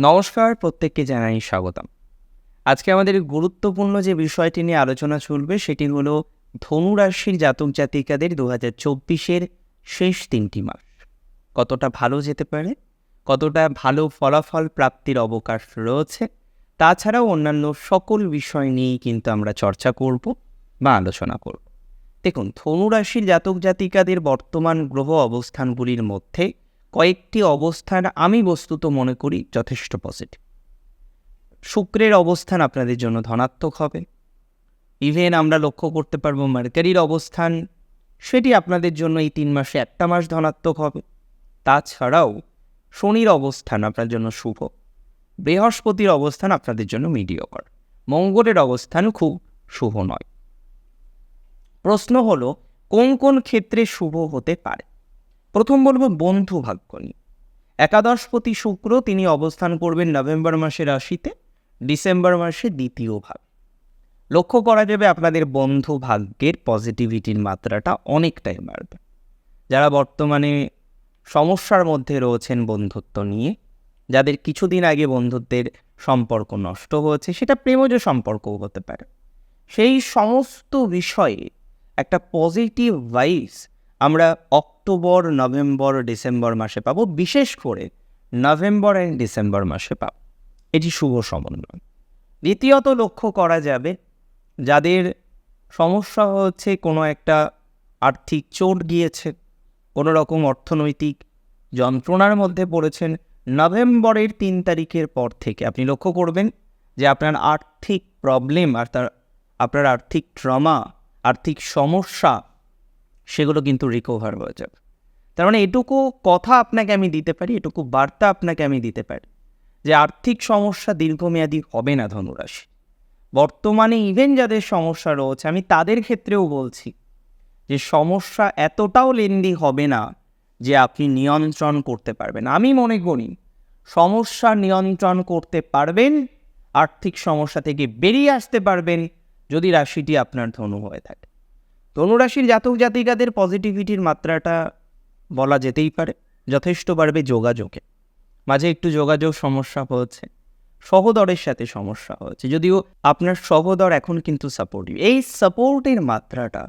নমস্কার, প্রত্যেককে জানাই স্বাগতম। আজকে আমাদের গুরুত্বপূর্ণ যে বিষয়টি নিয়ে আলোচনা চলবে, সেটি হলো ধনুরাশির জাতক জাতিকাদের দু হাজার চব্বিশের শেষ তিনটি মাস। কতটা ভালো যেতে পারে, কতটা ভালো ফলাফল প্রাপ্তির অবকাশ রয়েছে, তাছাড়াও অন্যান্য সকল বিষয় নিয়েই কিন্তু আমরা চর্চা করব বা আলোচনা করব। দেখুন, ধনুরাশির জাতক জাতিকাদের বর্তমান গ্রহ অবস্থানগুলির মধ্যে কয়েকটি অবস্থান আমি বস্তুত মনে করি যথেষ্ট পজিটিভ শুক্রের অবস্থান আপনাদের জন্য ধনাত্মক হবে। ইভেন আমরা লক্ষ্য করতে পারব মার্কারির অবস্থান, সেটি আপনাদের জন্য এই তিন মাসে একটা মাস ধনাত্মক হবে। তাছাড়াও শনির অবস্থান আপনার জন্য শুভ। বৃহস্পতির অবস্থান আপনাদের জন্য মিডিয়কর মঙ্গলের অবস্থান খুব শুভ নয়। প্রশ্ন হলো, কোন কোন ক্ষেত্রে শুভ হতে পারে? প্রথম বলব বন্ধু ভাগ্য নিয়ে। একাদশপতি শুক্র তিনি অবস্থান করবেন নভেম্বর মাসের রাশিতে, ডিসেম্বর মাসে দ্বিতীয় ভাগ। লক্ষ্য করা যাবে আপনাদের বন্ধু ভাগ্যের পজিটিভিটির মাত্রাটা অনেকটাই বাড়বে। যারা বর্তমানে সমস্যার মধ্যে রয়েছেন বন্ধুত্ব নিয়ে, যাদের কিছুদিন আগে বন্ধুত্বের সম্পর্ক নষ্ট হয়েছে, সেটা প্রেমজ সম্পর্কও হতে পারে। সেই সমস্ত বিষয়ে একটা পজিটিভ ভাইবস আমরা অক্টোবর, নভেম্বর, ডিসেম্বর মাসে পাবো। বিশেষ করে নভেম্বর অ্যান্ড ডিসেম্বর মাসে পাব। এটি শুভ সমন্বয়। দ্বিতীয়ত লক্ষ্য করা যাবে, যাদের সমস্যা হচ্ছে কোনো একটা আর্থিক চোট গিয়েছে, কোনো রকম অর্থনৈতিক যন্ত্রণার মধ্যে পড়েছেন, নভেম্বরের তিন তারিখের পর থেকে আপনি লক্ষ্য করবেন যে আপনার আর্থিক প্রবলেম আর তার, আপনার আর্থিক ট্রমা আর্থিক সমস্যা সেগুলো কিন্তু রিকভার হয়ে যাবে। তার মানে এটুকু কথা আপনাকে আমি দিতে পারি, এটুকু বার্তা আপনাকে আমি দিতে পারি যে আর্থিক সমস্যা দীর্ঘমেয়াদী হবে না ধনুরাশি। বর্তমানে ইভেন যাদের সমস্যা রয়েছে, আমি তাদের ক্ষেত্রেও বলছি যে সমস্যা এতটাও লেন্দি হবে না যে আপনি নিয়ন্ত্রণ করতে পারবেন। আমি মনে করি সমস্যা নিয়ন্ত্রণ করতে পারবেন, আর্থিক সমস্যা থেকে বেরিয়ে আসতে পারবেন যদি রাশিটি আপনার ধনু হয়ে থাকে। ধনুরাশির জাতক জাতিকাদের পজিটিভিটির মাত্রাটা বলা যেতেই পারে। যথেষ্ট বাড়বে যোগাযোগে। মাঝে একটু যোগাযোগ সমস্যা হচ্ছে। সহদরের সাথে সমস্যা হয়েছে যদিও আপনার সহদর এখন কিন্তু সাপোর্টিভ এই সাপোর্টের মাত্রাটা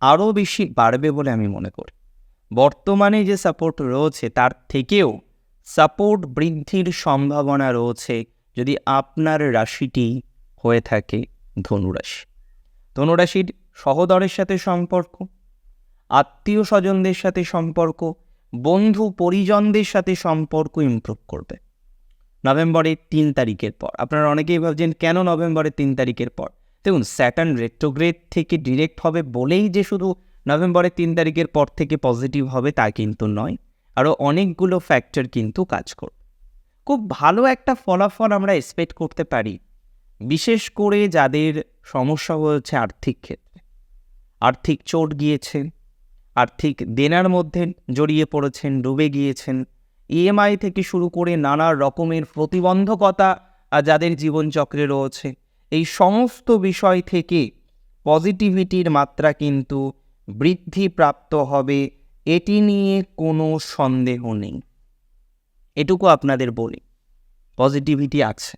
আরও বেশি বাড়বে বলে আমি মনে করি। বর্তমানে যে সাপোর্ট রয়েছে, তার থেকেও সাপোর্ট বৃদ্ধির সম্ভাবনা রয়েছে যদি আপনার রাশিটি হয়ে থাকে ধনুরাশি। ধনুরাশির সহদরের সাথে সম্পর্ক আত্মীয় স্বজনদের সাথে সম্পর্ক, বন্ধু পরিজনদের সাথে সম্পর্ক ইমপ্রুভ করবে। নভেম্বরের তিন তারিখের পর, আপনারা অনেকেই ভাবছেন, কেন নভেম্বরের তিন তারিখের পর? দেখুন স্যাটার্ন রেট্রোগ্রেড থেকে ডিরেক্ট হবে বলেই যে শুধু নভেম্বরের তিন তারিখের পর থেকে পজিটিভ হবে তা কিন্তু নয় আরও অনেকগুলো ফ্যাক্টর কিন্তু কাজ করবে। খুব ভালো একটা ফলাফল আমরা এক্সপেক্ট করতে পারি, বিশেষ করে যাদের সমস্যা হয়েছে আর্থিক ক্ষেত্রে। আর্থিক চোট গিয়েছে আর্থিক দেনার মধ্যে জড়িয়ে পড়েছেন, ডুবে গিয়েছেন। ইএমআই থেকে শুরু করে নানা রকমের প্রতিবন্ধকতা যাদের জীবনচক্রে রয়েছে। এই সমস্ত বিষয় থেকে পজিটিভিটির মাত্রা কিন্তু বৃদ্ধিপ্রাপ্ত হবে, এটি নিয়ে কোনো সন্দেহ নেই। এটুকু আপনাদের বলি, পজিটিভিটি আছে।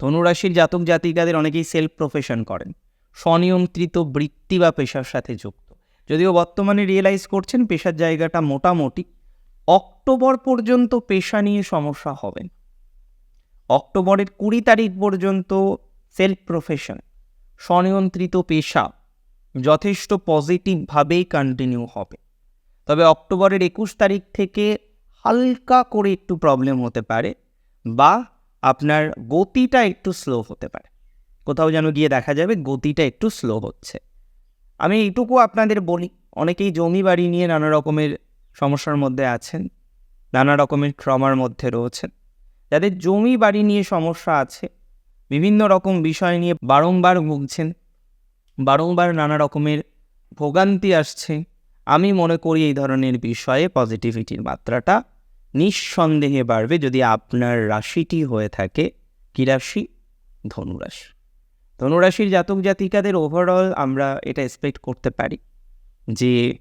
ধনুরাশির জাতক জাতিকাদের অনেকেই সেলফ প্রফেশন করেন। স্বনিয়ন্ত্রিত বৃত্তি বা পেশার সাথে যুক্ত। যদিও বর্তমানে রিয়েলাইজ করছেন পেশার জায়গাটা মোটামুটি, অক্টোবর পর্যন্ত পেশা নিয়ে সমস্যা হবে অক্টোবরের কুড়ি তারিখ পর্যন্ত সেলফ প্রফেশন স্বনিয়ন্ত্রিত পেশা যথেষ্ট পজিটিভভাবেই কন্টিনিউ হবে। তবে অক্টোবরের একুশ তারিখ থেকে হালকা করে একটু প্রবলেম হতে পারে বা আপনার গতিটা একটু স্লো হতে পারে। কোথাও যেন গিয়ে দেখা যাবে গতিটা একটু স্লো হচ্ছে। আমি এইটুকু আপনাদের বলি, অনেকেই জমি বাড়ি নিয়ে নানা রকমের সমস্যার মধ্যে আছেন, নানা রকমের ট্রমার মধ্যে রয়েছেন। যাদের জমি বাড়ি নিয়ে সমস্যা আছে, বিভিন্ন রকম বিষয় নিয়ে বারংবার ভুগছেন, বারংবার নানা রকমের ভোগান্তি আসছে, আমি মনে করি এই ধরনের বিষয়ে পজিটিভিটির মাত্রাটা নিঃসন্দেহে বাড়বে যদি আপনার রাশিটি হয়ে থাকে কী রাশি? ধনুরাশি ধনুরাশির জাতক জাতিকাদের ওভারঅল আমরা এটা এক্সপেক্ট করতে পারি যে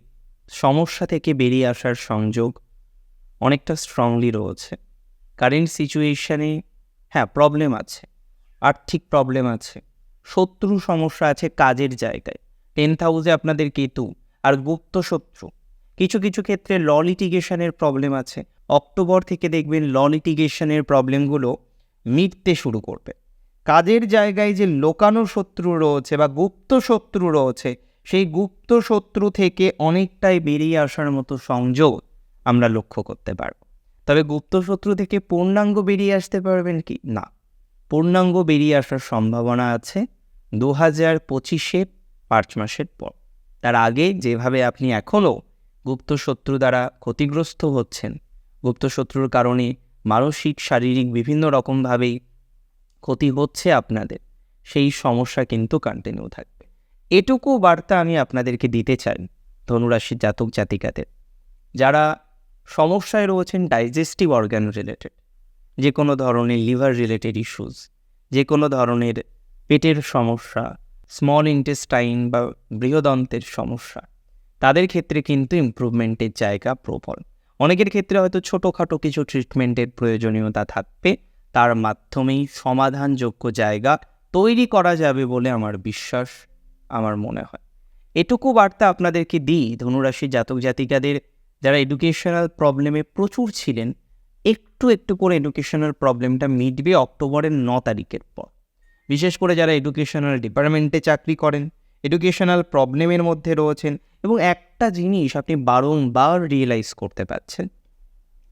সমস্যা থেকে বেরিয়ে আসার সংযোগ অনেকটা স্ট্রংলি রয়েছে। কারেন্ট সিচুয়েশানে হ্যাঁ প্রবলেম আছে, আর্থিক প্রবলেম আছে, শত্রু সমস্যা আছে কাজের জায়গায়। টেন্থ হাউসে আপনাদের কেতু আর গুপ্ত শত্রু। কিছু কিছু ক্ষেত্রে ল লিটিগেশনের প্রবলেম আছে। অক্টোবর থেকে দেখবেন ল লিটিগেশনের প্রবলেমগুলো মিটতে শুরু করবে। কাজের জায়গায় যে লোকানো শত্রু রয়েছে বা গুপ্ত শত্রু রয়েছে, সেই গুপ্ত শত্রু থেকে অনেকটাই বেরিয়ে আসার মতো সংযোগ আমরা লক্ষ্য করতে পারব। তবে গুপ্ত শত্রু থেকে পূর্ণাঙ্গ বেরিয়ে আসতে পারবেন কি? না। পূর্ণাঙ্গ বেরিয়ে আসার সম্ভাবনা আছে দু হাজার পঁচিশে মার্চ মাসের পর। তার আগে যেভাবে আপনি এখনও গুপ্ত শত্রু দ্বারা ক্ষতিগ্রস্ত হচ্ছেন, গুপ্ত শত্রুর কারণে মানসিক, শারীরিক বিভিন্ন রকমভাবেই ক্ষতি হচ্ছে আপনাদের, সেই সমস্যা কিন্তু কন্টিনিউ থাকবে। এটুকু বার্তা আমি আপনাদেরকে দিতে চাই ধনুরাশির জাতক জাতিকাদের। যারা সমস্যায় রয়েছেন ডাইজেস্টিভ অর্গান রিলেটেড যে কোনো ধরনের লিভার রিলেটেড ইস্যুস যে কোনো ধরনের পেটের সমস্যা স্মল ইন্টেস্টাইন বা বৃহদন্তের সমস্যা, তাদের ক্ষেত্রে কিন্তু ইমপ্রুভমেন্টের জায়গা প্রবল। অনেকের ক্ষেত্রে হয়তো ছোটোখাটো কিছু ট্রিটমেন্টের প্রয়োজনীয়তা থাকবে। তার মাধ্যমেই সমাধানযোগ্য জায়গা তৈরি করা যাবে বলে আমার বিশ্বাস, আমার মনে হয়। এটুকু বার্তা আপনাদেরকে দিই, ধনুরাশি জাতক জাতিকাদের যারা এডুকেশনাল প্রবলেমে প্রচুর ছিলেন, একটু একটু করে এডুকেশনাল প্রবলেমটা মিটবে অক্টোবরের ন তারিখের পর। বিশেষ করে যারা এডুকেশনাল ডিপার্টমেন্টে চাকরি করেন এডুকেশনাল প্রবলেমের মধ্যে রয়েছেন এবং একটা জিনিস আপনি বারংবার রিয়েলাইজ করতে পারছেন।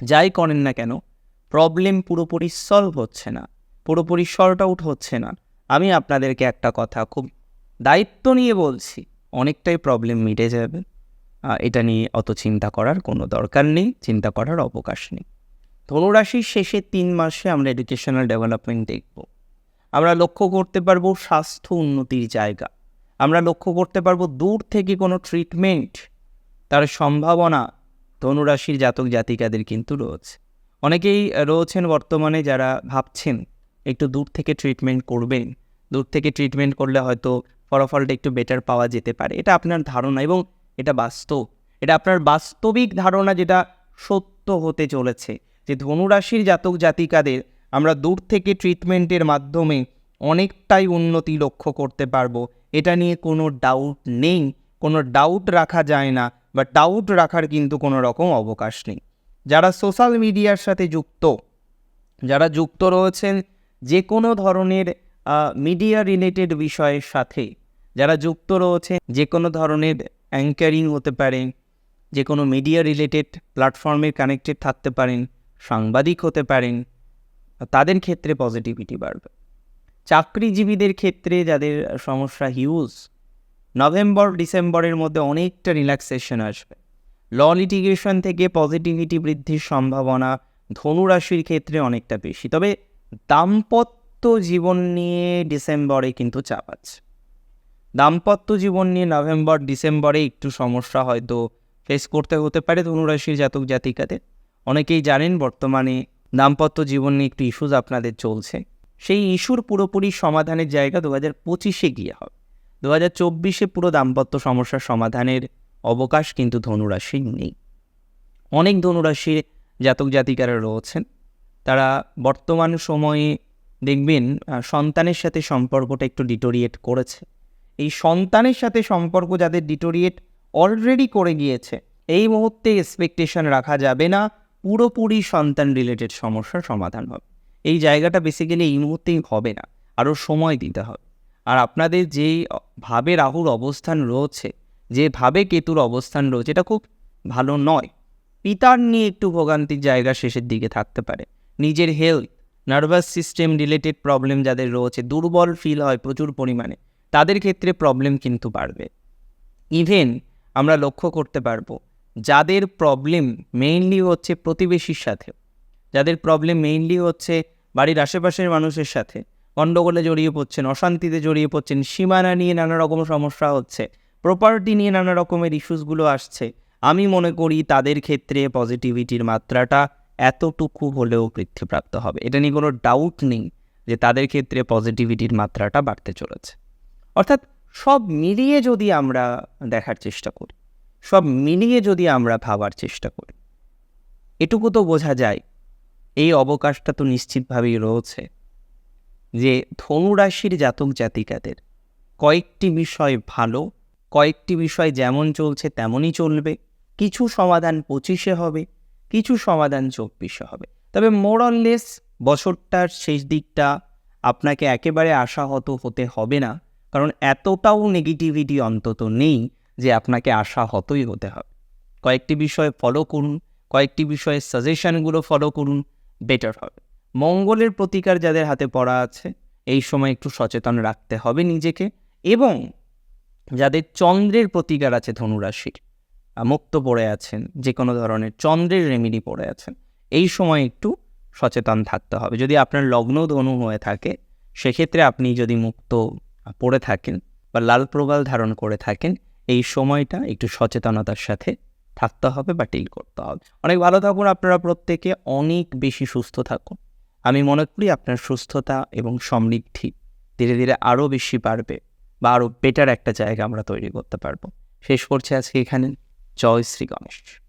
যাই করেন না কেন প্রবলেম পুরোপুরি সলভ হচ্ছে না, পুরোপুরি শর্ট আউট হচ্ছে না। আমি আপনাদেরকে একটা কথা খুব দায়িত্ব নিয়ে বলছি, অনেকটাই প্রবলেম মিটে যাবে। এটা নিয়ে অত চিন্তা করার কোনো দরকার নেই, চিন্তা করার অবকাশ নেই। ধনুরাশির শেষে তিন মাসে আমরা এডুকেশনাল ডেভেলপমেন্ট দেখব। আমরা লক্ষ্য করতে পারব স্বাস্থ্য উন্নতির জায়গা। আমরা লক্ষ্য করতে পারব দূর থেকে কোনো ট্রিটমেন্ট তার সম্ভাবনা ধনুরাশির জাতক জাতিকাদের কিন্তু রয়েছে। অনেকেই রয়েছেন বর্তমানে যারা ভাবছেন একটু দূর থেকে ট্রিটমেন্ট করবেন। দূর থেকে ট্রিটমেন্ট করলে হয়তো ফলাফলটা একটু বেটার পাওয়া যেতে পারে। এটা আপনার ধারণা এবং এটা বাস্তব। এটা আপনার বাস্তবিক ধারণা যেটা সত্য হতে চলেছে যে ধনুরাশির জাতক জাতিকাদের আমরা দূর থেকে ট্রিটমেন্টের মাধ্যমে অনেকটাই উন্নতি লক্ষ্য করতে পারব। এটা নিয়ে কোনো ডাউট নেই। কোনো ডাউট রাখা যায় না। বা ডাউট রাখার কিন্তু কোনো রকম অবকাশ নেই। যারা সোশ্যাল মিডিয়ার সাথে যুক্ত, যারা যুক্ত রয়েছেন যে কোনো ধরনের মিডিয়া রিলেটেড বিষয়ের সাথে, যারা যুক্ত রয়েছে যে কোনো ধরনের অ্যাঙ্কারিং হতে পারে যে কোনো মিডিয়া রিলেটেড প্ল্যাটফর্মে কানেক্টেড থাকতে পারেন, সাংবাদিক হতে পারেন, তাদের ক্ষেত্রে পজিটিভিটি বাড়বে। চাকরিজীবীদের ক্ষেত্রে যাদের সমস্যা হিউজ, নভেম্বর, ডিসেম্বরের মধ্যে অনেকটা রিল্যাক্সেশন আসবে। ল লিটিগেশন থেকে পজিটিভিটি বৃদ্ধির সম্ভাবনা ধনুরাশির ক্ষেত্রে অনেকটা বেশি। তবে দাম্পত্য জীবন নিয়ে ডিসেম্বরে কিন্তু চাপ আছে। দাম্পত্য জীবন নিয়ে নভেম্বর, ডিসেম্বরে একটু সমস্যা হয়তো ফেস করতে হতে পারে ধনুরাশির জাতক জাতিকাদের। অনেকেই জানেন বর্তমানে দাম্পত্য জীবন নিয়ে একটু ইস্যুজ আপনাদের চলছে। সেই ইস্যুর পুরোপুরি সমাধানের জায়গা দু হাজার পঁচিশে গিয়ে হবে। দু হাজার চব্বিশে পুরো দাম্পত্য সমস্যার সমাধানের অবকাশ কিন্তু ধনুরাশি নেই। অনেক ধনুরাশির জাতক জাতিকারা রয়েছেন। তারা বর্তমান সময়ে দেখবেন সন্তানের সাথে সম্পর্কটা একটু ডিটোরিয়েট করেছে। এই সন্তানের সাথে সম্পর্ক যাদের ডিটোরিয়েট অলরেডি করে গিয়েছে, এই মুহূর্তে এক্সপেকটেশন রাখা যাবে না, পুরোপুরি সন্তান রিলেটেড সমস্যার সমাধান হবে। এই জায়গাটা বেসিক্যালি এই মুহূর্তেই হবে না। আরও সময় দিতে হবে। আর আপনাদের যেই ভাবে রাহুর অবস্থান রয়েছে যেভাবে কেতুর অবস্থান রয়েছে, এটা খুব ভালো নয়। পিতার নিয়ে একটু ভোগান্তির জায়গা শেষের দিকে থাকতে পারে। নিজের health nervous system related problem যাদের রয়েছে, দুর্বল ফিল হয় প্রচুর পরিমাণে, তাদের ক্ষেত্রে প্রবলেম কিন্তু বাড়বে। ইভেন আমরা লক্ষ্য করতে পারব, যাদের প্রবলেম মেইনলি হচ্ছে প্রতিবেশীর সাথে, যাদের প্রবলেম মেইনলি হচ্ছে বাড়ির আশেপাশের মানুষের সাথে গণ্ডগোলে জড়িয়ে পড়ছেন, অশান্তিতে জড়িয়ে পড়ছেন, সীমানা নিয়ে নানা রকম সমস্যা হচ্ছে প্রপার্টি নিয়ে নানা রকমের ইস্যুসগুলো আসছে। আমি মনে করি তাদের ক্ষেত্রে পজিটিভিটির মাত্রাটা এতটুকু হলেও বৃদ্ধিপ্রাপ্ত হবে। এটা নিয়ে কোনো ডাউট নেই যে তাদের ক্ষেত্রে পজিটিভিটির মাত্রাটা বাড়তে চলেছে। অর্থাৎ সব মিলিয়ে যদি আমরা দেখার চেষ্টা করি, সব মিলিয়ে যদি আমরা ভাবার চেষ্টা করি, এটুকু তো বোঝা যায়, এই অবকাশটা তো নিশ্চিতভাবেই রয়েছে যে ধনুরাশির জাতক জাতিকাদের কয়েকটি বিষয় ভালো কয়েকটি বিষয় যেমন চলছে তেমনই চলবে। কিছু সমাধান পঁচিশে হবে, কিছু সমাধান চব্বিশে হবে। তবে মোরললেস বছরটার শেষ দিকটা আপনাকে একেবারে আশাহত হতে হবে না, কারণ এতটাও নেগেটিভিটি অন্তত নেই যে আপনাকে আশাহতই হতে হবে। কয়েকটি বিষয় ফলো করুন, কয়েকটি বিষয়ে সাজেশনগুলো ফলো করুন বেটার হবে। মঙ্গলের প্রতিকার যাদের হাতে পড়া আছে, এই সময় একটু সচেতন রাখতে হবে নিজেকে এবং যাদের চন্দ্রের প্রতিকার আছে ধনুরাশির মুক্ত পড়ে আছেন যে কোনো ধরনের চন্দ্রের রেমিডি পড়ে আছেন, এই সময় একটু সচেতন থাকতে হবে। যদি আপনার লগ্ন ধনু হয়ে থাকে, সেক্ষেত্রে আপনি যদি মুক্ত পড়ে থাকেন বা লাল প্রবাল ধারণ করে থাকেন, এই সময়টা একটু সচেতনতার সাথে থাকতে হবে বা ডিল করতে হবে। অনেক ভালো থাকুন আপনারা প্রত্যেকে, অনেক বেশি সুস্থ থাকুন। আমি মনে করি আপনার সুস্থতা এবং সমৃদ্ধি ধীরে ধীরে আরও বেশি বাড়বে। বা আরও বেটার একটা জায়গা আমরা তৈরি করতে পারব। শেষ করছি আজকে এখানে। জয় শ্রী গণেশ।